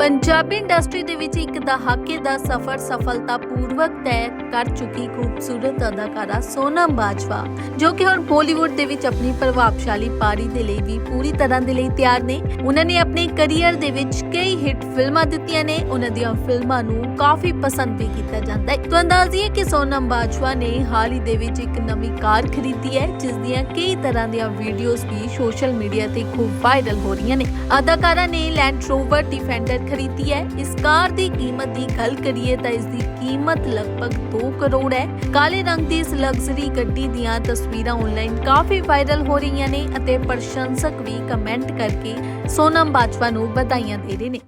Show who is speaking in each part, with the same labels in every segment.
Speaker 1: Punjabi industry ਦੇ ਵਿੱਚ ਇੱਕ ਦਹਾਕੇ ਦਾ ਸਫ਼ਰ ਸਫਲਤਾਪੂਰਵਕ ਤੈਅ ਕਰ ਚੁੱਕੀ ਖੂਬਸੂਰਤ ਅਦਾਕਾਰਾ ਸੋਨਮ ਬਾਜਵਾ, ਜੋ ਕਿ ਹੁਣ ਬਾਲੀਵੁੱਡ ਦੇ ਵਿੱਚ ਆਪਣੀ ਪ੍ਰਭਾਵਸ਼ਾਲੀ ਪਾਰੀ ਦੇ ਲਈ ਵੀ ਪੂਰੀ ਤਰ੍ਹਾਂ ਦੇ ਲਈ ਤਿਆਰ ਨੇ। ਉਹਨਾਂ ਨੇ ਆਪਣੇ ਕੈਰੀਅਰ ਦੇ ਵਿੱਚ ਕਈ ਹਿੱਟ ਫਿਲਮਾਂ ਦਿੱਤੀਆਂ ਨੇ। ਉਹਨਾਂ ਦੀਆਂ ਫਿਲਮਾਂ ਨੂੰ ਕਾਫੀ ਪਸੰਦ ਵੀ ਕੀਤਾ ਜਾਂਦਾ ਹੈ। ਤੁਹਾਨੂੰ ਤਾਂ ਅੰਦਾਜ਼ੀਏ ਕਿ ਸੋਨਮ ਬਾਜਵਾ ਨੇ ਹਾਲ ਹੀ ਦੇ ਵਿੱਚ ਇੱਕ ਨਵੀਂ ਕਾਰ ਖਰੀਦੀ ਹੈ, ਜਿਸ ਦੀਆਂ ਕਈ ਤਰ੍ਹਾਂ ਦੀਆਂ ਵੀਡੀਓਜ਼ ਵੀ ਸੋਸ਼ਲ ਮੀਡੀਆ ਤੇ ਖੂਬ ਵਾਇਰਲ ਹੋ ਰਹੀਆਂ ਨੇ। ਅਦਾਕਾਰਾ ਨੇ ਲੈਂਡ ਰੋਵਰ ਡਿਫੈਂਡਰ ਖਰੀਦੀ ਹੈ। ਇਸ ਕਾਰ ਦੀ ਕੀਮਤ ਦੀ ਗੱਲ ਕਰੀਏ ਤਾਂ ਇਸ ਦੀ ਕੀਮਤ ਲਗਭਗ 2 ਕਰੋੜ ਹੈ। ਕਾਲੇ ਰੰਗ ਦੀ ਇਸ ਲਗਜ਼ਰੀ ਗੱਡੀ ਦੀਆਂ ਤਸਵੀਰਾਂ ਆਨਲਾਈਨ ਕਾਫੀ ਵਾਇਰਲ ਹੋ ਰਹੀਆਂ ਨੇ ਅਤੇ ਪ੍ਰਸ਼ੰਸਕ ਵੀ ਕਮੈਂਟ ਕਰਕੇ ਸੋਨਮ ਬਾਜਵਾ ਨੂੰ ਵਧਾਈਆਂ ਦੇ ਰਹੇ ਨੇ।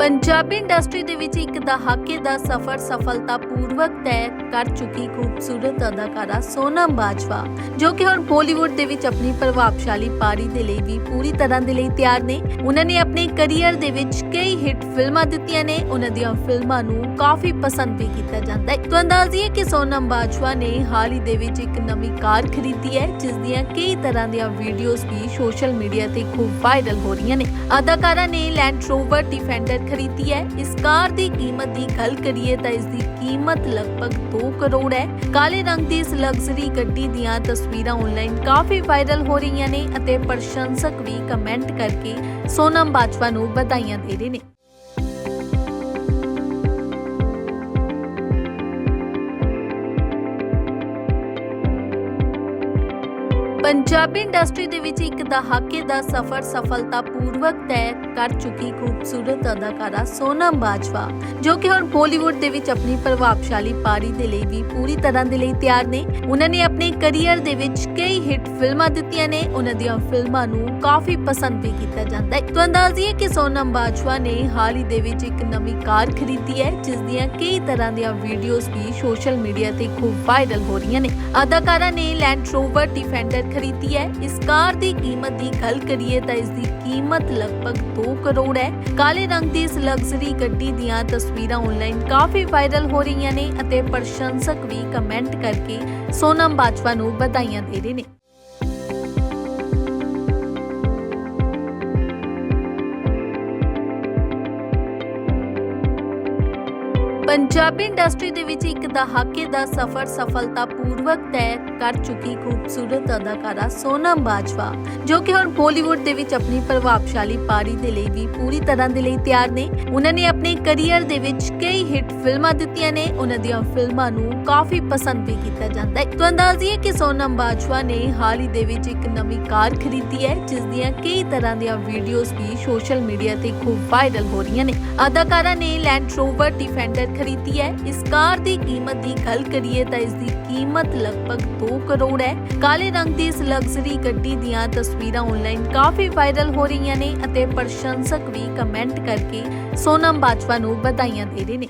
Speaker 1: ਪੰਜਾਬੀ ਇੰਡਸਟਰੀ ਦੇ ਵਿੱਚ ਇੱਕ ਦਹਾਕੇ ਦਾ ਸਫ਼ਰ ਸਫਲਤਾਪੂਰਵਕ ਤੈਅ ਕਰ ਚੁੱਕੀ ਖੂਬਸੂਰਤ ਅਦਾਕਾਰਾ ਸੋਨਮ ਬਾਜਵਾ, ਜੋ ਕਿ ਹੁਣ ਬਾਲੀਵੁੱਡ ਦੇ ਵਿੱਚ ਆਪਣੀ ਪ੍ਰਭਾਵਸ਼ਾਲੀ ਪਾਰੀ ਦੇ ਲਈ ਵੀ ਪੂਰੀ ਤਰ੍ਹਾਂ ਦੇ ਲਈ ਤਿਆਰ ਨੇ। ਉਹਨਾਂ ਨੇ ਆਪਣੇ ਕੈਰੀਅਰ ਦੇ ਵਿੱਚ ਕਈ ਹਿੱਟ ਫਿਲਮਾਂ ਦਿੱਤੀਆਂ ਨੇ। ਉਹਨਾਂ ਦੀਆਂ ਫਿਲਮਾਂ ਨੂੰ ਕਾਫੀ ਪਸੰਦ ਵੀ ਕੀਤਾ ਜਾਂਦਾ ਹੈ। ਤੁਹਾਨੂੰ ਤਾਂ ਅੰਦਾਜ਼ੀਏ ਕਿ ਸੋਨਮ ਬਾਜਵਾ ਨੇ ਹਾਲ ਹੀ ਦੇ ਵਿੱਚ ਇੱਕ ਨਵੀਂ ਕਾਰ ਖਰੀਦੀ ਹੈ, ਜਿਸ ਦੀਆਂ ਕਈ ਤਰ੍ਹਾਂ ਦੀਆਂ ਵੀਡੀਓਜ਼ ਵੀ ਸੋਸ਼ਲ ਮੀਡੀਆ ਤੇ ਖੂਬ ਵਾਇਰਲ ਹੋ ਰਹੀਆਂ ਨੇ। ਅਦਾਕਾਰਾ ਨੇ ਲੈਂਡ ਰੋਵਰ ਡਿਫੈਂਡਰ ਖਰੀਦੀ ਹੈ। ਇਸ ਕਾਰ ਦੀ ਕੀਮਤ ਦੀ ਗੱਲ ਕਰੀਏ ਤਾਂ ਇਸ ਦੀ ਕੀਮਤ ਲਗਭਗ 2 ਕਰੋੜ ਹੈ। ਕਾਲੇ ਰੰਗ ਦੀ ਇਸ ਲਗਜ਼ਰੀ ਗੱਡੀ ਦੀਆਂ ਤਸਵੀਰਾਂ ਆਨਲਾਈਨ ਕਾਫੀ ਵਾਇਰਲ ਹੋ ਰਹੀਆਂ ਨੇ ਅਤੇ ਪ੍ਰਸ਼ੰਸਕ ਵੀ ਕਮੈਂਟ ਕਰਕੇ ਸੋਨਮ ਬਾਜਵਾ ਨੂੰ ਵਧਾਈਆਂ ਦੇ ਰਹੇ ਨੇ। ਪੰਜਾਬੀ ਇੰਡਸਟਰੀ ਦੇ ਵਿੱਚ ਇੱਕ ਦਹਾਕੇ ਦਾ ਸਫ਼ਰ ਸਫਲਤਾ ਸਫਲਤਾਪੂਰਵਕ ਤੈਅ ਕਰ ਚੁੱਕੀ ਖੂਬਸੂਰਤ ਅਦਾਕਾਰਾ ਸੋਨਮ ਬਾਜਵਾ ਜੋ ਕਿ ਹੁਣ ਬਾਲੀਵੁੱਡ ਦੇ ਵਿੱਚ ਆਪਣੀ ਪ੍ਰਭਾਵਸ਼ਾਲੀ ਪਾਰੀ ਦੇ ਲਈ ਵੀ ਪੂਰੀ ਤਰ੍ਹਾਂ ਦੇ ਲਈ ਤਿਆਰ ਨੇ ਉਹਨਾਂ ਨੇ ਆਪਣੇ ਕੈਰੀਅਰ ਦੇ ਵਿੱਚ ਕਈ ਹਿੱਟ ਫਿਲਮਾਂ ਦਿੱਤੀਆਂ ਨੇ ਉਹਨਾਂ ਦੀਆਂ ਫਿਲਮਾਂ ਨੂੰ ਕਾਫੀ ਪਸੰਦ ਵੀ ਕੀਤਾ ਜਾਂਦਾ ਹੈ ਤਾਂ ਅੰਦਾਜ਼ੀਏ ਕਿ ਸੋਨਮ ਬਾਜਵਾ ਨੇ ਹਾਲ ਹੀ ਦੇ ਵਿੱਚ ਇੱਕ ਨਵੀਂ ਕਾਰ ਖਰੀਦੀ ਹੈ ਜਿਸ ਦੀਆਂ ਕਈ ਤਰ੍ਹਾਂ ਦੀਆਂ ਵੀਡੀਓਜ਼ ਵੀ ਸੋਸ਼ਲ ਮੀਡੀਆ ਤੇ ਖੂਬ ਵਾਇਰਲ ਹੋ ਰਹੀਆਂ ਨੇ ਅਦਾਕਾਰਾ ਨੇ ਲੈਂਡ ਰੋਵਰ ਡਿਫੈਂਡਰ ਖਰੀਦੀ ਹੈ ਇਸ ਕਾਰ ਦੀ ਕੀਮਤ ਦੀ ਗੱਲ ਕਰੀਏ ਤਾਂ ਇਸ ਦੀ ਕੀਮਤ ਲਗਭਗ 2 ਕਰੋੜ ਹੈ। ਕਾਲੇ ਰੰਗ ਦੀ ਇਸ ਲਗਜ਼ਰੀ ਗੱਡੀ ਦੀਆਂ ਤਸਵੀਰਾਂ ਆਨਲਾਈਨ ਕਾਫੀ ਵਾਇਰਲ ਹੋ ਰਹੀਆਂ ਨੇ ਅਤੇ ਪ੍ਰਸ਼ੰਸਕ ਵੀ ਕਮੈਂਟ ਕਰਕੇ ਸੋਨਮ ਬਾਜਵਾ ਨੂੰ ਵਧਾਈਆਂ ਦੇ ਰਹੇ ਨੇ। ਪੰਜਾਬੀ ਇੰਡਸਟਰੀ ਦੇ ਵਿੱਚ ਇੱਕ ਦਹਾਕੇ ਦਾ ਸਫ਼ਰ ਸਫਲਤਾਪੂਰਵਕ ਤੈਅ ਕਰ ਚੁੱਕੀ ਖੂਬਸੂਰਤ ਅਦਾਕਾਰਾ ਸੋਨਮ ਬਾਜਵਾ, ਜੋ ਕਿ ਹੁਣ ਬਾਲੀਵੁੱਡ ਦੇ ਵਿੱਚ ਆਪਣੀ ਪ੍ਰਭਾਵਸ਼ਾਲੀ ਪਾਰੀ ਦੇ ਲਈ ਵੀ ਪੂਰੀ ਤਰ੍ਹਾਂ ਦੇ ਲਈ ਤਿਆਰ ਨੇ। ਉਹਨਾਂ ਨੇ ਆਪਣੇ ਕੈਰੀਅਰ ਦੇ ਵਿੱਚ ਕਈ ਹਿੱਟ ਫਿਲਮਾਂ ਦਿੱਤੀਆਂ ਨੇ। ਉਹਨਾਂ ਦੀਆਂ ਫਿਲਮਾਂ ਨੂੰ ਕਾਫੀ ਪਸੰਦ ਵੀ ਕੀਤਾ ਜਾਂਦਾ ਹੈ। ਤਾਂ ਅੰਦਾਜ਼ੀਏ ਕਿ ਸੋਨਮ ਬਾਜਵਾ ਨੇ ਹਾਲ ਹੀ ਦੇ ਵਿੱਚ ਇੱਕ ਨਵੀਂ ਕਾਰ ਖਰੀਦੀ ਹੈ, ਜਿਸ ਦੀਆਂ ਕਈ ਤਰ੍ਹਾਂ ਦੀਆਂ ਵੀਡੀਓਜ਼ ਵੀ ਸੋਸ਼ਲ ਮੀਡੀਆ ਤੇ ਖੂਬ ਵਾਇਰਲ ਹੋ ਰਹੀਆਂ ਨੇ। ਅਦਾਕਾਰਾ ਨੇ ਲੈਂਡ ਰੋਵਰ ਡਿਫੈਂਡਰ ਖਰੀਦੀ ਹੈ। ਇਸ ਕਾਰ ਦੀ ਕੀਮਤ ਦੀ ਗੱਲ ਕਰੀਏ ਤਾਂ ਇਸ ਦੀ ਕੀਮਤ ਲਗਭਗ 2 ਕਰੋੜ ਹੈ। ਕਾਲੇ ਰੰਗ ਦੀ ਇਸ ਲਗਜ਼ਰੀ ਗੱਡੀ ਦੀਆਂ ਤਸਵੀਰਾਂ ਆਨਲਾਈਨ ਕਾਫੀ ਵਾਇਰਲ ਹੋ ਰਹੀਆਂ ਨੇ ਅਤੇ ਪ੍ਰਸ਼ੰਸਕ ਵੀ ਕਮੈਂਟ ਕਰਕੇ ਸੋਨਮ ਬਾਜਵਾ ਨੂੰ ਵਧਾਈਆਂ ਦੇ ਰਹੇ ਨੇ।